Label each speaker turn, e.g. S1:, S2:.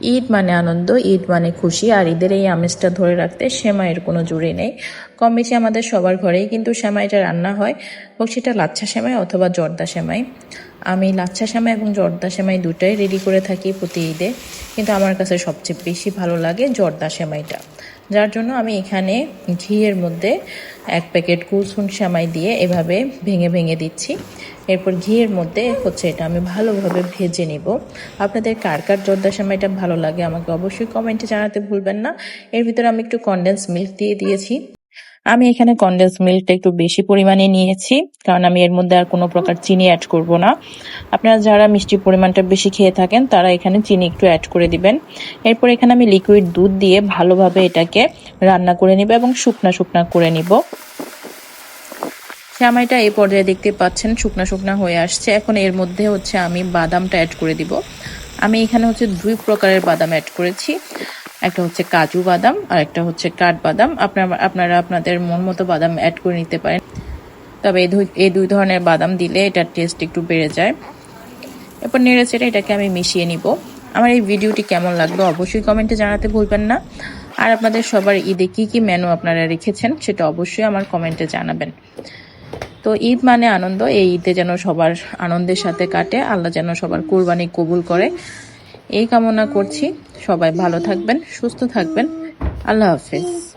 S1: ঈদ মানে আনন্দ, ঈদ মানে খুশি, আর ঈদের এই আমেজটা ধরে রাখতে সেমাইয়ের কোনো জুড়ি নেই। কম বেশি আমাদের সবার ঘরেই কিন্তু সেমাইটা রান্না হয়, হোক সেটা লাচ্ছা সেমাই অথবা জর্দা সেমাই। আমি লাচ্ছা সেমাই এবং জর্দা সেমাই দুটাই রেডি করে থাকি প্রতি ঈদে, কিন্তু আমার কাছে সবচেয়ে বেশি ভালো লাগে জর্দা সেমাইটা। যার জন্য আমি এখানে ঘিয়ের মধ্যে এক প্যাকেট কুলসুন সামাই দিয়ে এভাবে ভেঙে ভেঙে দিচ্ছি। এরপর ঘিয়ের মধ্যে হচ্ছে এটা, আমি ভালোভাবে ভেজে নিব। আপনাদের কার কার জর্দা সামাইটা ভালো লাগে আমাকে অবশ্যই কমেন্টে জানাতে ভুলবেন না। এর ভিতরে আমি একটু কনডেন্স মিল্ক দিয়ে দিয়েছি। আমি এখানে কনডেন্স মিল্কটা একটু বেশি পরিমাণে নিয়েছি, কারণ আমি এর মধ্যে আর কোনো প্রকার চিনি অ্যাড করব না। আপনারা যারা মিষ্টির পরিমাণটা বেশি খেয়ে থাকেন, তারা এখানে চিনি একটু অ্যাড করে দিবেন। এরপর এখানে আমি লিকুইড দুধ দিয়ে ভালোভাবে এটাকে রান্না করে নিব এবং শুকনা শুকনা করে নিব। সেমাইটা এই পর্যায়ে দেখতে পাচ্ছেন, শুকনা শুকনা হয়ে আসছে। এখন এর মধ্যে হচ্ছে আমি বাদামটা অ্যাড করে দিব। আমি এখানে হচ্ছে দুই প্রকারের বাদাম অ্যাড করেছি। একটা হচ্ছে কাজু বাদাম, আর একটা হচ্ছে কাঠবাদাম আপনারা আপনারা আপনাদের মন মতো বাদাম অ্যাড করে নিতে পারেন। তবে এই দুই ধরনের বাদাম দিলে এটার টেস্ট একটু বেড়ে যায়। এরপর নেড়ে চেড়ে এটাকে আমি মিশিয়ে নিব। আমার এই ভিডিওটি কেমন লাগল অবশ্যই কমেন্টে জানাতে ভুলবেন না। আর আপনাদের সবার ঈদে কি কি মেনু আপনারা রেখেছেন সেটা অবশ্যই আমার কমেন্টে জানাবেন। তো ঈদ মানে আনন্দ, এই ঈদে যেন সবার আনন্দের সাথে কাটে, আল্লাহ যেন সবার কোরবানি কবুল করে। এই কামনা করছি। সবাই ভালো থাকবেন সুস্থ থাকবেন। আল্লাহ হাফেজ।